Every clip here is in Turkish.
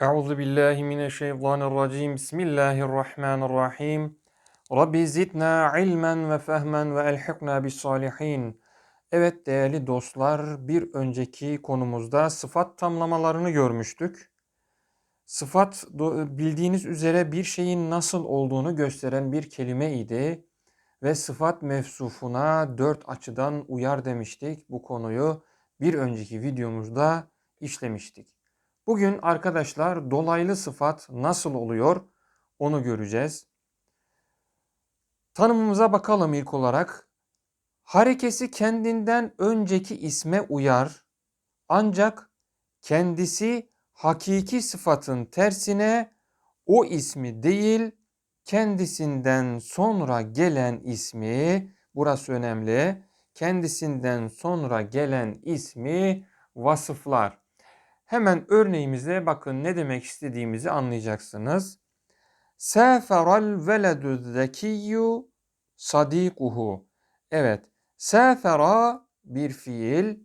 Euzu billahi mineşşeytanirracim. Bismillahirrahmanirrahim. Rabbi zidna ilmen ve fehmen ve elhikna bis salihin. Evet değerli dostlar, bir önceki konumuzda sıfat tamlamalarını görmüştük. Sıfat bildiğiniz üzere bir şeyin nasıl olduğunu gösteren bir kelime idi ve sıfat mevsufuna dört açıdan uyar demiştik. Bu konuyu bir önceki videomuzda işlemiştik. Bugün arkadaşlar dolaylı sıfat nasıl oluyor onu göreceğiz. Tanımımıza bakalım ilk olarak. Harekesi kendinden önceki isme uyar ancak kendisi hakiki sıfatın tersine o ismi değil kendisinden sonra gelen ismi burası önemli kendisinden sonra gelen ismi vasıflar. Hemen örneğimize bakın ne demek istediğimizi anlayacaksınız. Seferal veledu zekiyyu sadikuhu. Evet, sefera bir fiil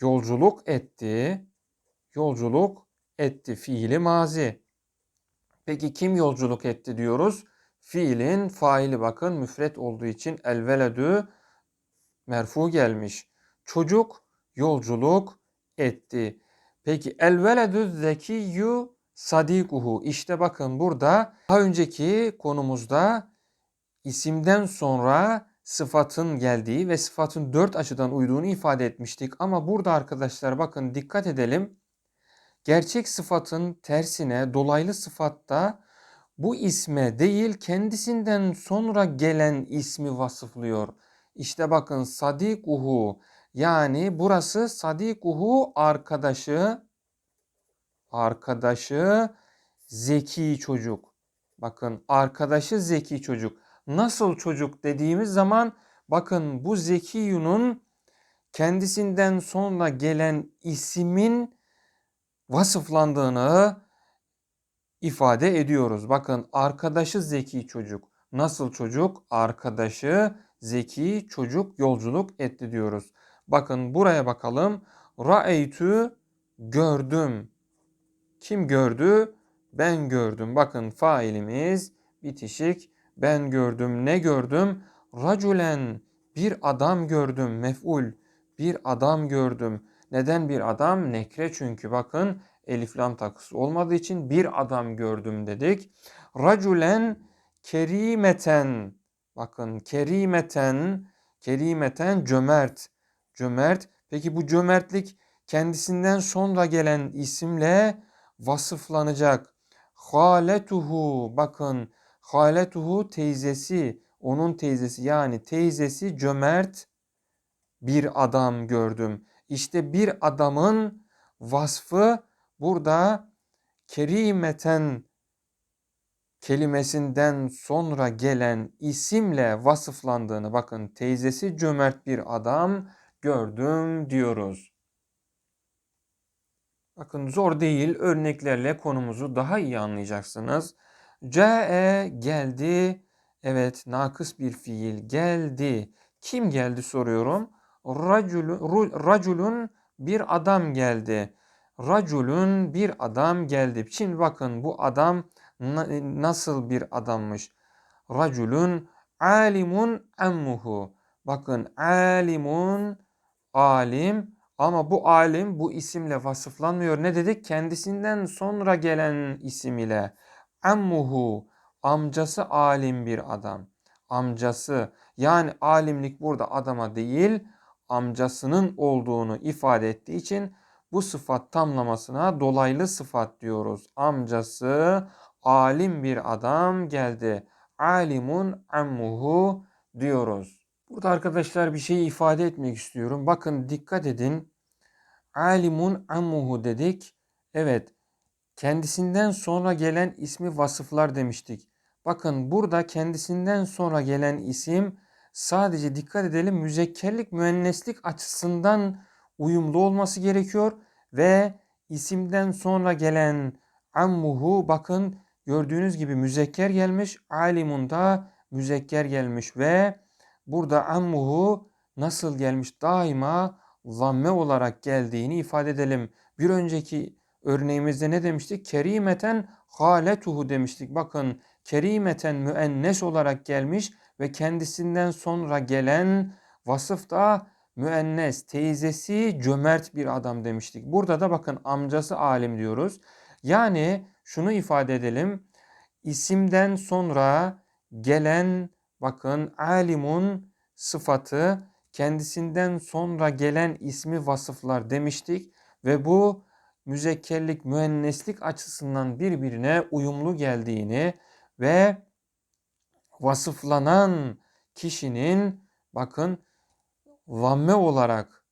yolculuk etti. Yolculuk etti fiili mazi. Peki kim yolculuk etti diyoruz? Fiilin faili bakın müfret olduğu için el veledü merfu gelmiş. Çocuk yolculuk etti. Peki el veledü zekiyyu sadikuhu. İşte bakın burada daha önceki konumuzda isimden sonra sıfatın geldiği ve sıfatın dört açıdan uyduğunu ifade etmiştik. Ama burada arkadaşlar bakın dikkat edelim. Gerçek sıfatın tersine dolaylı sıfatta bu isme değil kendisinden sonra gelen ismi vasıflıyor. İşte bakın sadikuhu yani burası sadikuhu arkadaşı arkadaşı zeki çocuk. Bakın arkadaşı zeki çocuk. Nasıl çocuk dediğimiz zaman bakın bu zekiyunun kendisinden sonra gelen isimin vasıflandığını ifade ediyoruz. Bakın arkadaşı zeki çocuk. Nasıl çocuk? Arkadaşı zeki çocuk yolculuk etti diyoruz. Bakın buraya bakalım. Ra'eytü gördüm. Kim gördü? Ben gördüm. Bakın failimiz bitişik. Ben gördüm. Ne gördüm? Raculen bir adam gördüm. Mef'ul bir adam gördüm. Neden bir adam? Nekre çünkü bakın elif lam takısı olmadığı için bir adam gördüm dedik. Raculen kerimeten bakın kerimeten kerimeten cömert cömert. Peki bu cömertlik kendisinden sonra gelen isimle vasıflanacak. Haletuhu bakın haletuhu teyzesi onun teyzesi yani teyzesi cömert bir adam gördüm. İşte bir adamın vasfı burada kerimeten kelimesinden sonra gelen isimle vasıflandığını bakın teyzesi cömert bir adam gördüm diyoruz. Bakın zor değil örneklerle konumuzu daha iyi anlayacaksınız. Ce'e geldi. Evet nakıs bir fiil geldi. Kim geldi soruyorum. Raculun, raculun bir adam geldi. Raculun bir adam geldi. Şimdi bakın bu adam nasıl bir adammış. Raculun alimun emmuhu. Bakın alimun alim ama bu alim bu isimle vasıflanmıyor. Ne dedik? Kendisinden sonra gelen isim ile. Ammuhu amcası alim bir adam. Amcası yani alimlik burada adama değil amcasının olduğunu ifade ettiği için bu sıfat tamlamasına dolaylı sıfat diyoruz. Amcası alim bir adam geldi. Alimun ammuhu diyoruz. Burada arkadaşlar bir şey ifade etmek istiyorum. Bakın dikkat edin. Alimun ammuhu dedik. Evet. Kendisinden sonra gelen ismi vasıflar demiştik. Bakın burada kendisinden sonra gelen isim sadece dikkat edelim müzekkerlik müenneslik açısından uyumlu olması gerekiyor ve isimden sonra gelen ammuhu bakın gördüğünüz gibi müzekker gelmiş alimun da müzekker gelmiş ve burada ammuhu nasıl gelmiş daima zamme olarak geldiğini ifade edelim. Bir önceki örneğimizde ne demiştik? Kerimeten haletuhu demiştik. Bakın kerimeten müennes olarak gelmiş ve kendisinden sonra gelen vasıf da müennes, teyzesi cömert bir adam demiştik. Burada da bakın amcası alim diyoruz. Yani şunu ifade edelim. İsimden sonra gelen bakın alimun sıfatı kendisinden sonra gelen ismi vasıflar demiştik ve bu müzekkerlik, müenneslik açısından birbirine uyumlu geldiğini ve vasıflanan kişinin bakın zamme olarak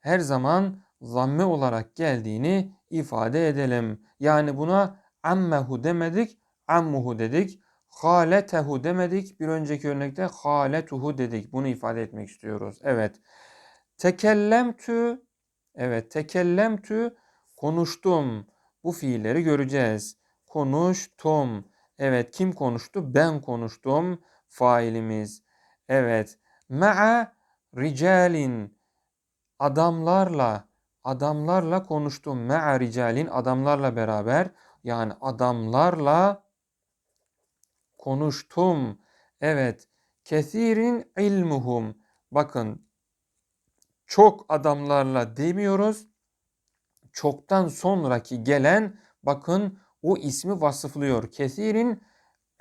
her zaman zamme olarak geldiğini ifade edelim. Yani buna ammehu demedik, ammuhu dedik. Haletehu demedik. Bir önceki örnekte haletuhu dedik. Bunu ifade etmek istiyoruz. Evet. Tekellemtü Evet, tekellemtü konuştum. Bu fiilleri göreceğiz. Konuştum. Evet, kim konuştu? Ben konuştum. Failimiz. Evet. Ma'a ricalin adamlarla adamlarla konuştum. Ma'a ricalin adamlarla beraber yani adamlarla konuştum. Evet. Kethirin ilmuhum. Bakın çok adamlarla demiyoruz. Çoktan sonraki gelen bakın o ismi vasıflıyor. Kethirin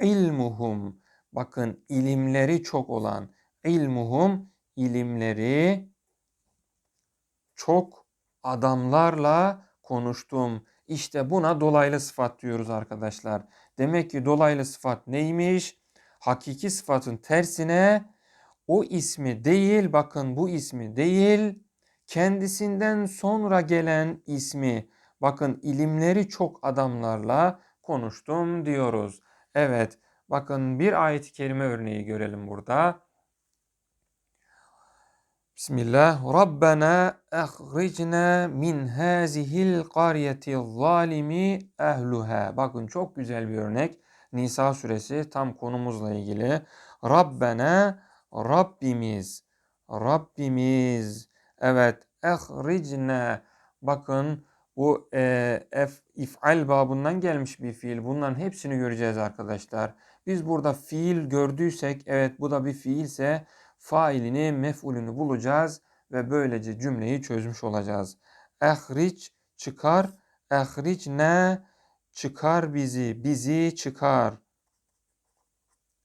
ilmuhum. Bakın ilimleri çok olan ilmuhum ilimleri çok adamlarla konuştum. İşte buna dolaylı sıfat diyoruz arkadaşlar. Demek ki dolaylı sıfat neymiş? Hakiki sıfatın tersine o ismi değil bakın bu ismi değil kendisinden sonra gelen ismi bakın ilimleri çok adamlarla konuştum diyoruz. Evet bakın bir ayet-i kerime örneği görelim burada. Bismillah. Rabbena ehricna min hazihil qaryeti zalimi ehluha. Bakın çok güzel bir örnek. Nisa suresi tam konumuzla ilgili. Rabbena Rabbimiz. Rabbimiz. Evet. Ehricne. Bakın bu e, f, if'al babından gelmiş bir fiil. Bunların hepsini göreceğiz arkadaşlar. Biz burada fiil gördüysek evet bu da bir fiilse failini mef'ulünü bulacağız ve böylece cümleyi çözmüş olacağız. Ehric çıkar. Ehric ne? Çıkar bizi. Bizi çıkar.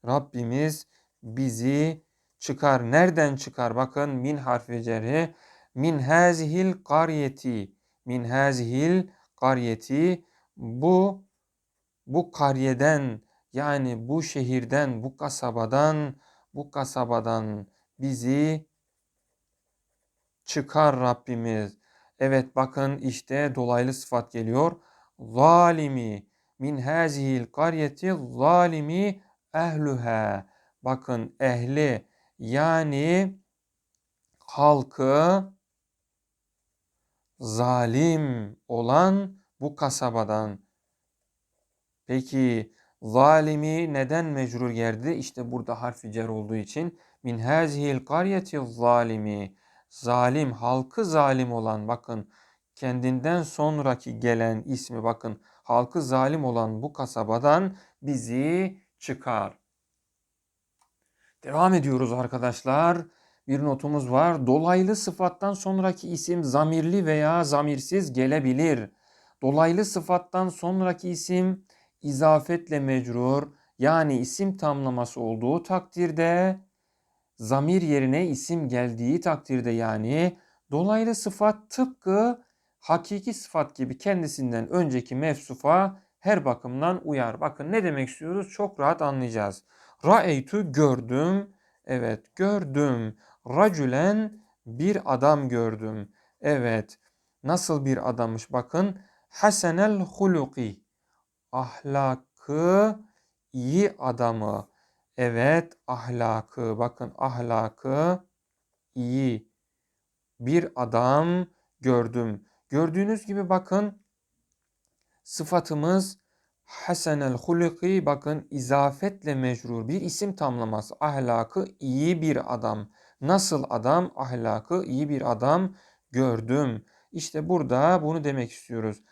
Rabbimiz bizi çıkar. Nereden çıkar? Bakın min harfi cerhi. Min hazihil qaryeti. Min hazihil qaryeti. Bu bu karyeden yani bu şehirden, bu kasabadan, bu kasabadan bizi çıkar Rabbimiz. Evet bakın işte dolaylı sıfat geliyor. Zalimi min hazihil qaryeti zalimi ehluha. Bakın ehli yani halkı zalim olan bu kasabadan. Peki zalimi neden mecrur geldi? İşte burada harfi cer olduğu için min hazihil qaryeti zalimi zalim halkı zalim olan bakın kendinden sonraki gelen ismi bakın halkı zalim olan bu kasabadan bizi çıkar. Devam ediyoruz arkadaşlar. Bir notumuz var. Dolaylı sıfattan sonraki isim zamirli veya zamirsiz gelebilir. Dolaylı sıfattan sonraki isim izafetle mecrur yani isim tamlaması olduğu takdirde zamir yerine isim geldiği takdirde yani dolaylı sıfat tıpkı hakiki sıfat gibi kendisinden önceki mefsufa her bakımdan uyar. Bakın ne demek istiyoruz? Çok rahat anlayacağız. Ra'eytu gördüm. Evet gördüm. Racülen bir adam gördüm. Evet. Nasıl bir adammış bakın. Hasenel huluki. Ahlakı iyi adamı. Evet ahlakı bakın ahlakı iyi bir adam gördüm. Gördüğünüz gibi bakın sıfatımız hasenel huluki bakın izafetle mecrur bir isim tamlaması. Ahlakı iyi bir adam. Nasıl adam? Ahlakı iyi bir adam gördüm. İşte burada bunu demek istiyoruz.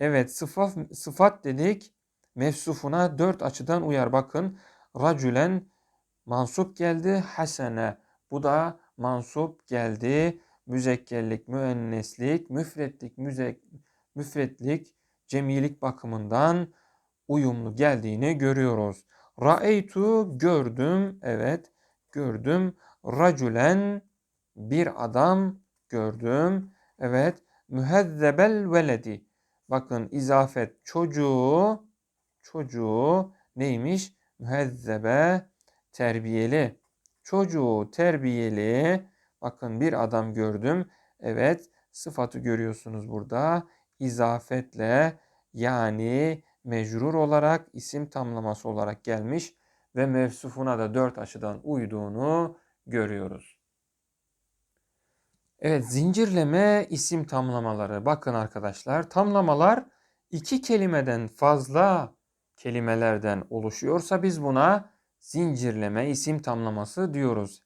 Evet sıfat, sıfat dedik. Mevsufuna dört açıdan uyar. Bakın racülen mansup geldi. Hasene bu da mansup geldi. Müzekkerlik, müenneslik, müfretlik, müzek, müfretlik, cemilik bakımından uyumlu geldiğini görüyoruz. Ra'eytu gördüm. Evet gördüm. Racülen bir adam gördüm. Evet mühezzebel veledi. Bakın izafet çocuğu çocuğu neymiş? Mühezzebe terbiyeli. Çocuğu terbiyeli. Bakın bir adam gördüm. Evet sıfatı görüyorsunuz burada. İzafetle yani mecrur olarak isim tamlaması olarak gelmiş ve mevsufuna da dört açıdan uyduğunu görüyoruz. Evet zincirleme isim tamlamaları. Bakın arkadaşlar tamlamalar iki kelimeden fazla kelimelerden oluşuyorsa biz buna zincirleme isim tamlaması diyoruz.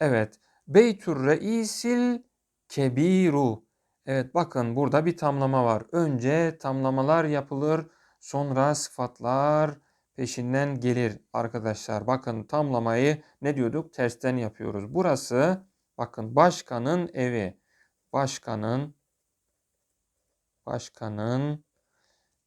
Evet Beytur Reisil Kebiru. Evet bakın burada bir tamlama var. Önce tamlamalar yapılır sonra sıfatlar peşinden gelir arkadaşlar. Bakın tamlamayı ne diyorduk? Tersten yapıyoruz. Burası bakın başkanın evi. Başkanın başkanın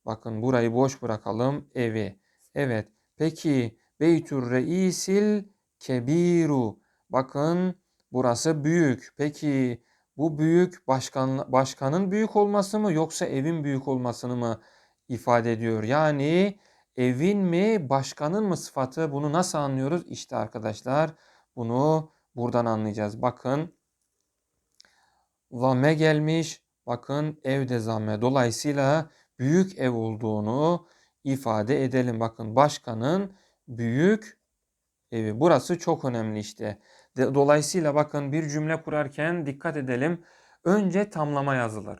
bakın burayı boş bırakalım evi. Evet. Peki Beytür Reisil Kebiru. Bakın burası büyük. Peki bu büyük başkan başkanın büyük olması mı yoksa evin büyük olmasını mı ifade ediyor? Yani evin mi başkanın mı sıfatı bunu nasıl anlıyoruz? İşte arkadaşlar bunu buradan anlayacağız. Bakın zamme gelmiş. Bakın evde zamme. Dolayısıyla büyük ev olduğunu ifade edelim. Bakın başkanın büyük evi. Burası çok önemli işte. Dolayısıyla bakın bir cümle kurarken dikkat edelim. Önce tamlama yazılır.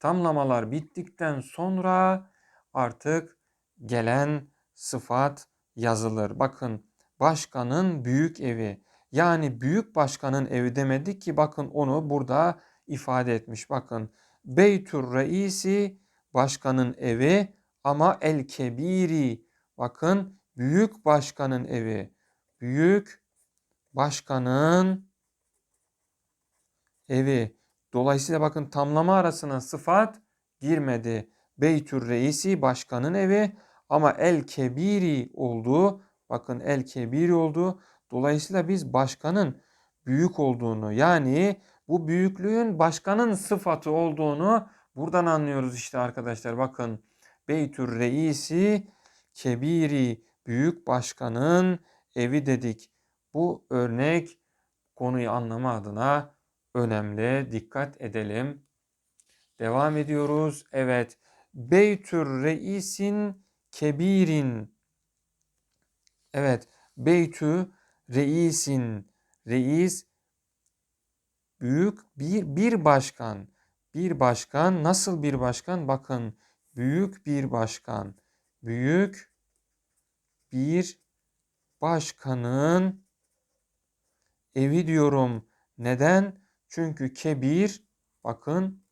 Tamlamalar bittikten sonra artık gelen sıfat yazılır. Bakın başkanın büyük evi. Yani büyük başkanın evi demedik ki bakın onu burada ifade etmiş. Bakın Beytur Reisi başkanın evi ama El Kebiri bakın büyük başkanın evi. Büyük başkanın evi. Dolayısıyla bakın tamlama arasına sıfat girmedi. Beytür Reisi başkanın evi ama El Kebiri oldu. Bakın El Kebiri oldu. Dolayısıyla biz başkanın büyük olduğunu yani bu büyüklüğün başkanın sıfatı olduğunu buradan anlıyoruz işte arkadaşlar. Bakın Beytür Reisi Kebiri büyük başkanın evi dedik. Bu örnek konuyu anlama adına önemli. Dikkat edelim. Devam ediyoruz. Evet. Beytür reisin kebirin. Evet. Beytü reisin. Reis büyük bir bir başkan. Bir başkan nasıl bir başkan? Bakın büyük bir başkan. Büyük bir başkanın evi diyorum. Neden? Çünkü kebir bakın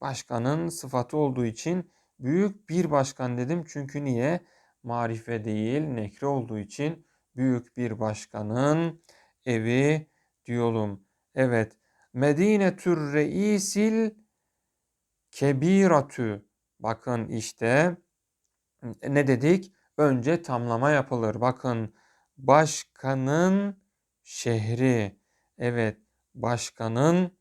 başkanın sıfatı olduğu için büyük bir başkan dedim. Çünkü niye? Marife değil nekre olduğu için büyük bir başkanın evi diyorum. Evet. Medine tür reisil kebiratü. Bakın işte ne dedik? Önce tamlama yapılır. Bakın başkanın şehri. Evet başkanın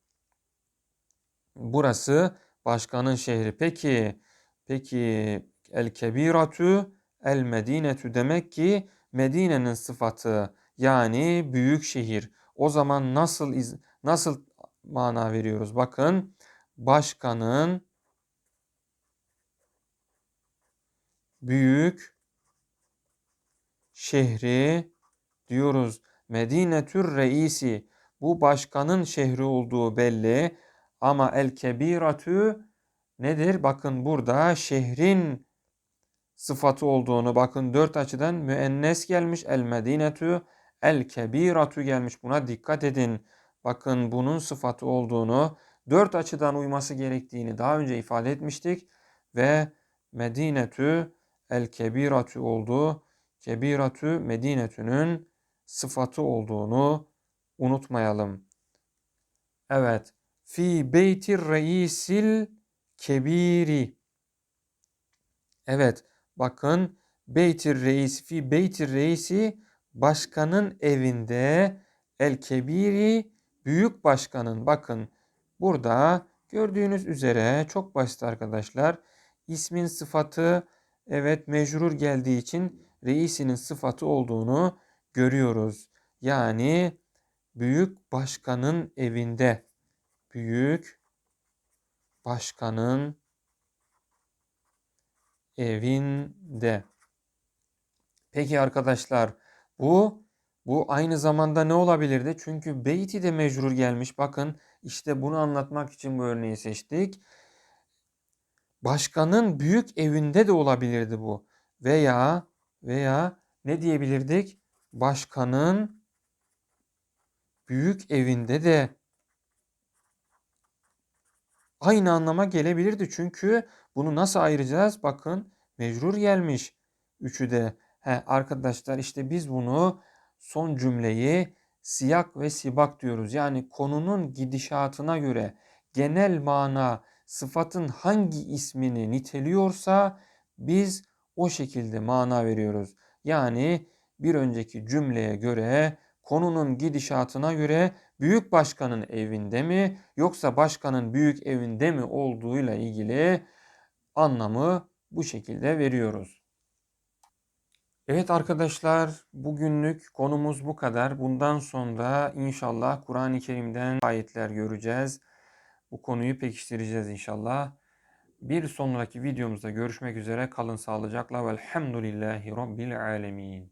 burası başkanın şehri. Peki peki el kebiratu el medinetu demek ki Medine'nin sıfatı yani büyük şehir. O zaman nasıl iz, nasıl mana veriyoruz? Bakın başkanın büyük şehri diyoruz. Medinetür reisi bu başkanın şehri olduğu belli ama el kebiratü nedir? Bakın burada şehrin sıfatı olduğunu bakın dört açıdan müennes gelmiş el medinetü el kebiratu gelmiş buna dikkat edin. Bakın bunun sıfatı olduğunu dört açıdan uyması gerektiğini daha önce ifade etmiştik ve Medinetü el kebiratu oldu. Kebiratü Medinetü'nün sıfatı olduğunu unutmayalım. Evet. Fi beytir reisil kebiri. Evet. Bakın beytir reis fi beytir reisi başkanın evinde el kebiri büyük başkanın bakın burada gördüğünüz üzere çok basit arkadaşlar ismin sıfatı evet mecrur geldiği için reisinin sıfatı olduğunu görüyoruz. Yani büyük başkanın evinde büyük başkanın evinde. Peki arkadaşlar bu bu aynı zamanda ne olabilirdi? Çünkü beyti de mecrur gelmiş. Bakın işte bunu anlatmak için bu örneği seçtik. Başkanın büyük evinde de olabilirdi bu. Veya veya ne diyebilirdik? Başkanın büyük evinde de aynı anlama gelebilirdi. Çünkü bunu nasıl ayıracağız? Bakın mecrur gelmiş. Üçü de. He, arkadaşlar işte biz bunu son cümleyi siyak ve sibak diyoruz. Yani konunun gidişatına göre genel mana sıfatın hangi ismini niteliyorsa biz o şekilde mana veriyoruz. Yani bir önceki cümleye göre konunun gidişatına göre büyük başkanın evinde mi yoksa başkanın büyük evinde mi olduğuyla ilgili anlamı bu şekilde veriyoruz. Evet arkadaşlar bugünlük konumuz bu kadar. Bundan sonra inşallah Kur'an-ı Kerim'den ayetler göreceğiz. Bu konuyu pekiştireceğiz inşallah. Bir sonraki videomuzda görüşmek üzere. Kalın sağlıcakla. Velhamdülillahi Rabbil alemin.